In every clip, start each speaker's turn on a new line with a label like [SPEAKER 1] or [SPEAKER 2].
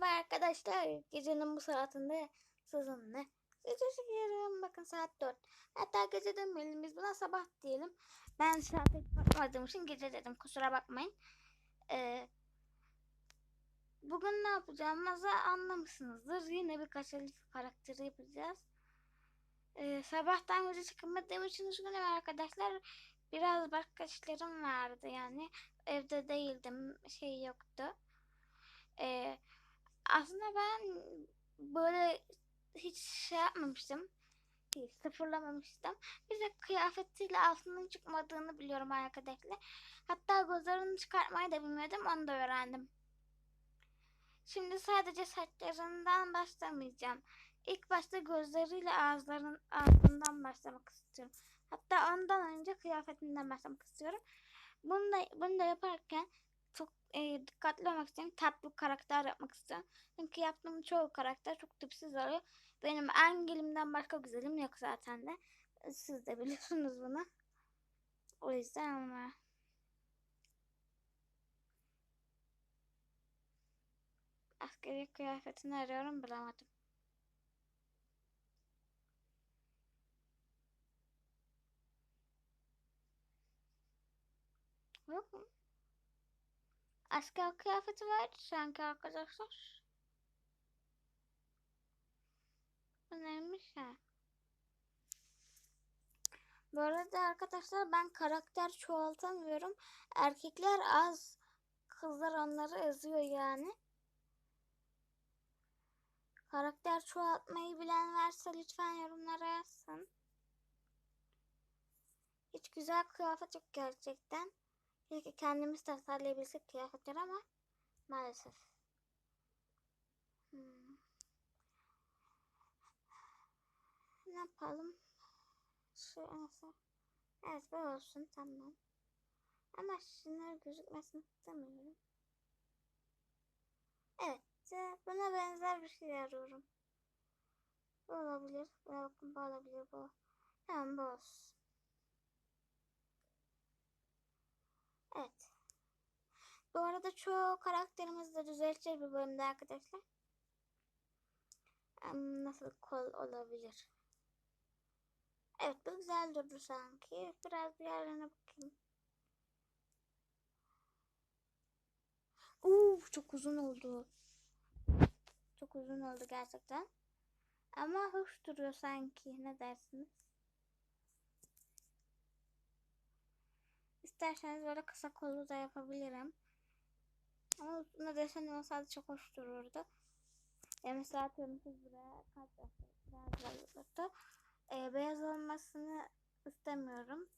[SPEAKER 1] Merhaba arkadaşlar. Gecenin bu saatinde sizinle çekiyorum. Bakın saat 4. Hatta gece demeyelim biz buna sabah diyelim. Ben saate bakmadığım için gece dedim. Kusura bakmayın. Ee, bugün ne yapacağımızı anlamışsınızdır. Yine bir kaçalık karakteri yapacağız. Ee, sabahtan gece çıkamadığım için üzgünüm arkadaşlar. Biraz başka işlerim vardı yani. Evde değildim. Şey yoktu. Ee, aslında ben böyle hiç şey yapmamıştım. Hiç sıfırlamamıştım. Bir de kıyafetiyle aslında çıkmadığını biliyorum arkadaşlar. Hatta gözlerini çıkartmayı da bilmiyordum. Onu da öğrendim. Şimdi sadece saçlarından başlamayacağım. İlk başta gözleriyle ağızların ağzından başlamak istiyorum. Hatta ondan önce kıyafetinden başlamak istiyorum. Bunu da, bunu da yaparken çok e, dikkatli olmak istiyorum. Tatlı karakter yapmak istiyorum. Çünkü yaptığım çoğu karakter çok tipsiz oluyor. Benim Angel'imden başka güzelim yok zaten de. Siz de biliyorsunuz bunu. O yüzden ama. Askeri kıyafetini arıyorum bulamadım. Yok mu? Asker kıyafeti vardı sanki arkadaşlar. Bu neymiş ha? Bu arada arkadaşlar ben karakter çoğaltamıyorum. Erkekler az. Kızlar onları eziyor yani. Karakter çoğaltmayı bilen varsa lütfen yorumlara yazsın. Hiç güzel kıyafet yok gerçekten. Keşke kendimiz tasarlayabilsek kıyafetler ama maalesef. Hmm. Ne yapalım? Şu nasıl? Evet bu olsun tamam. Ama şunlar gözükmesini istemiyorum. Evet buna benzer bir şey arıyorum. Bu olabilir. Bu bu olabilir bu. Tamam bu olsun. Evet. Bu arada çoğu karakterimiz de düzelteceğiz bir bölümde arkadaşlar. Nasıl kol olabilir? Evet bu güzel durdu sanki. Biraz diğerlerine bakayım. Uf çok uzun oldu. Çok uzun oldu gerçekten. Ama hoş duruyor sanki. Ne dersiniz? İsterseniz böyle kısa kollu da yapabilirim. Ama üstüne desen olsaydı çok hoş dururdu. E mesela atıyorum siz buraya kaç yaptı. E, beyaz olmasını istemiyorum.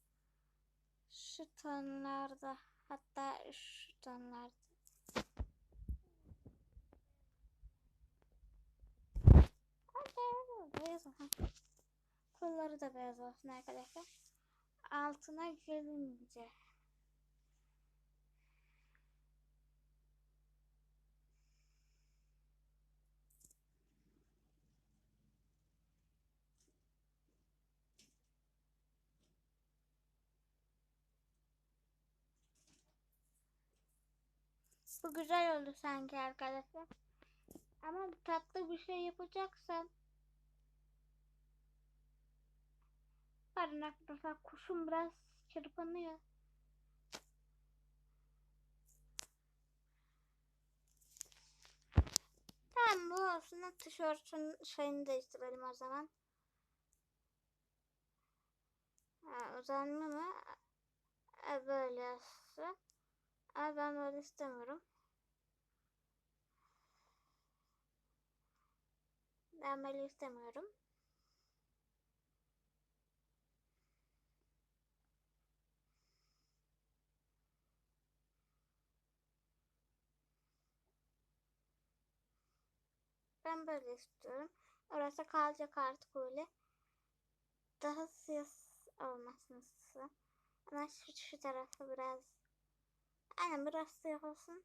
[SPEAKER 1] Şu tonlarda hatta şu tonlarda. Beyaz olsun. Kolları da beyaz olsun arkadaşlar. Altına gelince. Bu güzel oldu sanki arkadaşlar. Ama tatlı bir şey yapacaksam Pardon arkadaşlar kuşum biraz çırpınıyor. Tamam bu olsun. Tişörtün şeyini değiştirelim o zaman. Ha, uzanma mı? E, böyle Ama ben böyle istemiyorum. Ben böyle istemiyorum. Ben böyle istiyorum. Orası kalacak artık öyle. Daha siyah olmasını istiyorum. Ama şu, şu tarafı biraz Aynen biraz siyah olsun.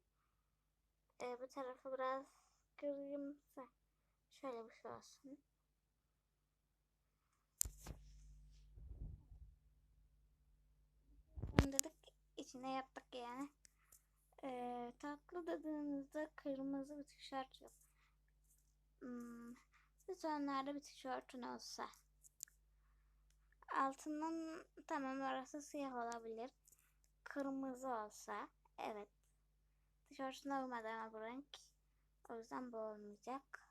[SPEAKER 1] Ee, bu tarafı biraz grimsi. Şöyle bir şey olsun. dedik içine yaptık yani. Ee, tatlı dediğinizde kırmızı bir tişört yok. Hmm, bir tonlarda bir tişörtün olsa. Altından tamam orası siyah olabilir. Kırmızı olsa. Evet. Tişörtüne uymadı ama bu renk. O yüzden bu olmayacak.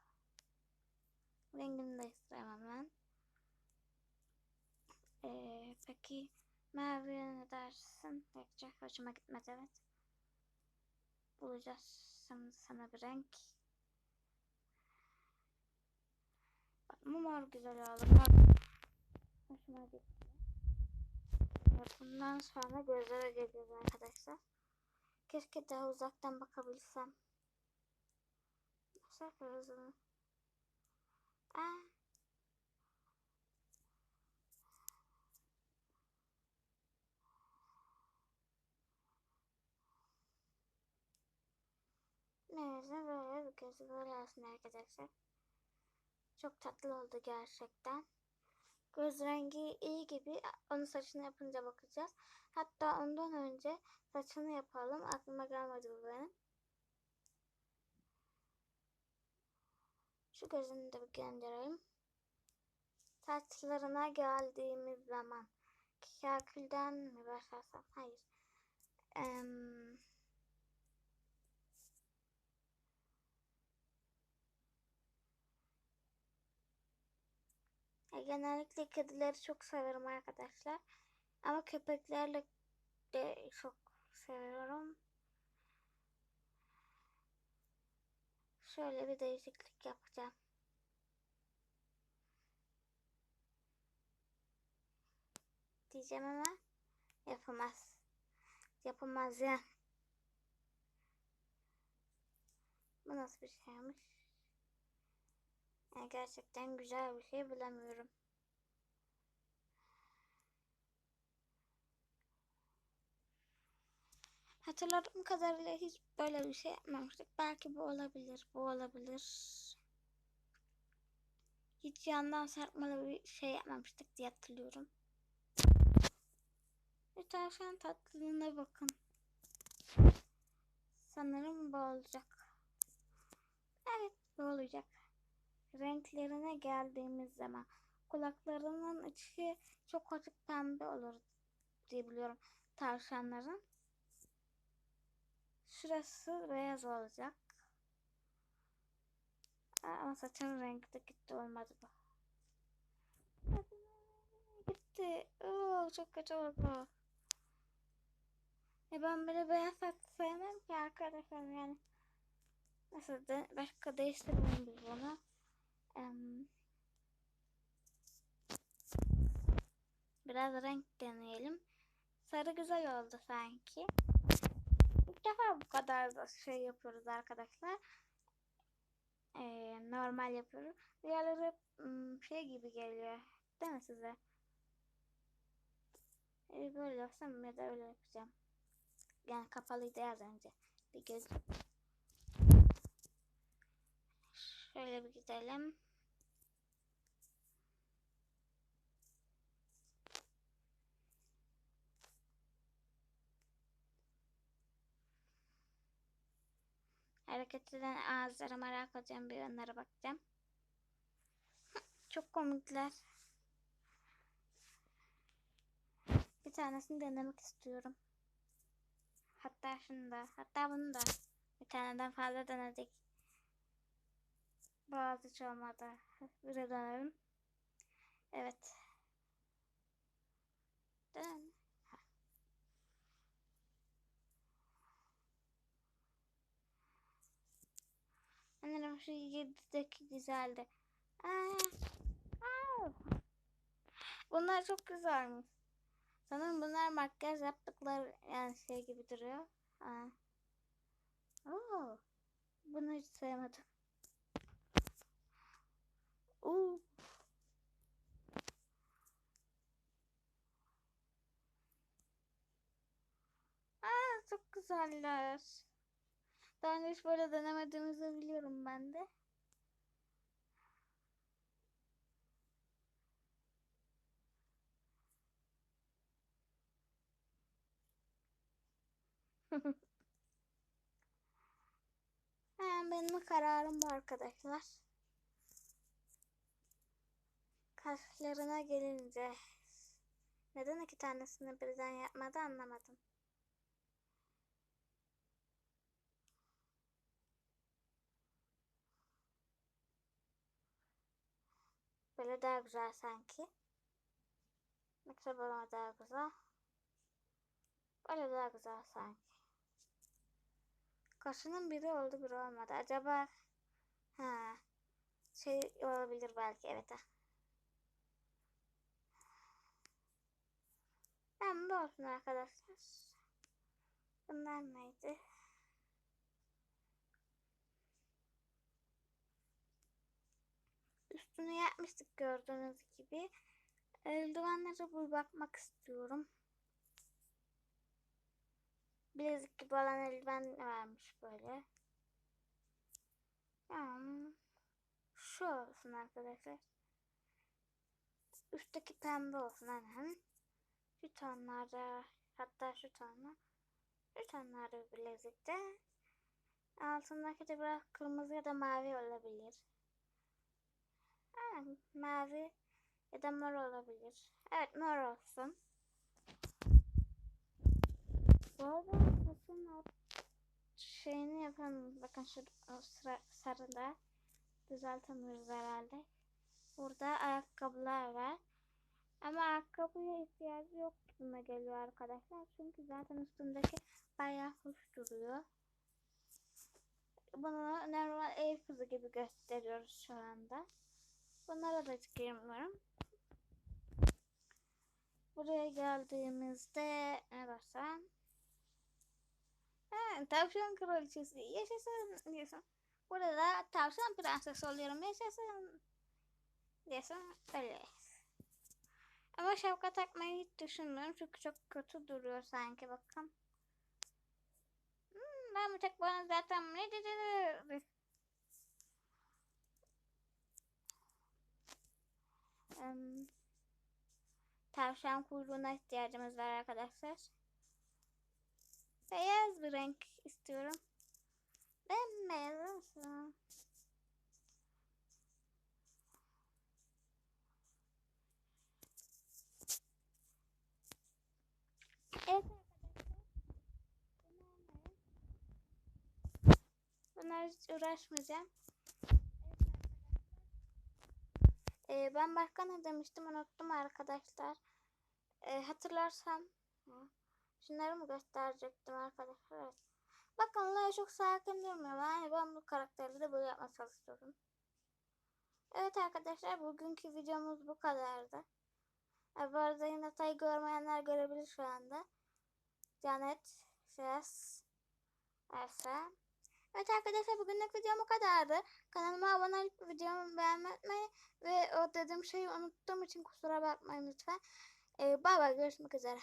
[SPEAKER 1] Rengini değiştiremem ben. Ee, peki mavi ne dersin? Peki hoşuma gitmedi evet. Bulacağız şimdi sana bir renk. Ama mor güzel oldu. Mor. Hoşuma gitti. Bundan sonra gözlere geliyoruz arkadaşlar. Keşke daha uzaktan bakabilsem. Yapıyoruz bunu? Aa. Neyse böyle bir gözü böyle olsun arkadaşlar. Çok tatlı oldu gerçekten. Göz rengi iyi gibi. Onun saçını yapınca bakacağız. Hatta ondan önce saçını yapalım. Aklıma gelmedi bu benim. Şu gözünü de bir gönderelim. Saçlarına geldiğimiz zaman Kakülden mi başlarsam? Hayır. Eee Ya genellikle kedileri çok severim arkadaşlar. Ama köpeklerle de çok seviyorum. Şöyle bir değişiklik yapacağım. Diyeceğim ama yapamaz. Yapamaz ya. Bu nasıl bir şeymiş? Gerçekten güzel bir şey bulamıyorum. Hatırladığım kadarıyla hiç böyle bir şey yapmamıştık. Belki bu olabilir, bu olabilir. Hiç yandan sarkmalı bir şey yapmamıştık diye hatırlıyorum. Bir tavşan tatlılığına bakın. Sanırım bu olacak. Evet bu olacak renklerine geldiğimiz zaman kulaklarının içi çok açık pembe olur diye biliyorum tavşanların. Şurası beyaz olacak. Ama saçın rengi de gitti olmadı bu. Gitti. Oo, çok kötü oldu. Ya ben böyle beyaz saç sevmem ki arkadaşlar yani. Nasıl de başka değiştirmeyin biz bunu. Biraz renk deneyelim. Sarı güzel oldu sanki. İlk defa bu kadar da şey yapıyoruz arkadaşlar. Ee, normal yapıyoruz. Diğerleri şey gibi geliyor. Değil mi size? Ee, böyle yapsam ya da öyle yapacağım. Yani kapalıydı az önce. Bir göz. Şöyle bir gidelim. Hareket eden ağızlara merak edeceğim. Bir onlara bakacağım. Çok komikler. Bir tanesini denemek istiyorum. Hatta şunu da. Hatta bunu da. Bir taneden fazla denedik. Bazı hiç olmadı. Bir de dönelim. Evet. Dön. Sanırım şu 7'deki güzeldi. Aa, aa. Bunlar çok güzelmiş. Sanırım bunlar makyaj yaptıkları yani şey gibi duruyor. Aa. Oo. Bunu hiç sevmedim. Oo. Aa, çok güzeller. Daha önce hiç böyle denemediğimizi biliyorum ben de. Benim kararım bu arkadaşlar. Kaşlarına gelince neden iki tanesini birden yapmadı anlamadım. Böyle daha güzel sanki. Mikro balonu daha güzel. Böyle daha güzel sanki. Kaşının biri oldu biri olmadı. Acaba ha şey olabilir belki evet ha. Hem de olsun arkadaşlar. Bunlar neydi? Üstünü yapmıştık gördüğünüz gibi. Eldivenlere bir bakmak istiyorum. Bilezik gibi olan eldiven varmış böyle. Yani şu olsun arkadaşlar. Üstteki pembe olsun aynen. Şu tonlarda hatta şu tonla şu tonlarda bir bilezikte. Altındaki de biraz kırmızı ya da mavi olabilir. Ha, mavi ya da mor olabilir. Evet mor olsun. Bu arada saçın şeyini yapalım. Bakın şu sıra, sarıda düzeltemiyoruz herhalde. Burada ayakkabılar var. Ama ayakkabıya ihtiyacı yok gibime geliyor arkadaşlar. Çünkü zaten üstündeki bayağı hoş duruyor. Bunu normal ev kızı gibi gösteriyoruz şu anda. Bunlara da girmiyorum. Buraya geldiğimizde ne baksam. Ha, tavşan kraliçesi. Yaşasın. Yaşasın. Burada da tavşan prenses oluyorum. Yaşasın. Yaşasın. Öyle. Ama şapka takmayı hiç düşünmüyorum. Çünkü çok kötü duruyor sanki. Bakın. Hmm, ben bu tek bana zaten ne dedi? Tavşan kuyruğuna ihtiyacımız var arkadaşlar. Beyaz bir renk istiyorum. Bembeyaz olsun. Evet arkadaşlar. Bunlar hiç uğraşmayacağım. Ee, ben başka ne demiştim unuttum arkadaşlar. Ee, hatırlarsam şunları mı gösterecektim arkadaşlar? Evet. Bakın olay çok sakin durmuyor. Yani ben bu karakteri de böyle yapmaya çalışıyorum. Evet arkadaşlar bugünkü videomuz bu kadardı. E, bu arada Hinata'yı görmeyenler görebilir şu anda. Canet, Ses, Ersa. Evet arkadaşlar bugünlük videom bu kadardı. Kanalıma abone olup videomu beğenmeyi. Ve o dediğim şeyi unuttuğum için kusura bakmayın lütfen. Ee, bay bay görüşmek üzere.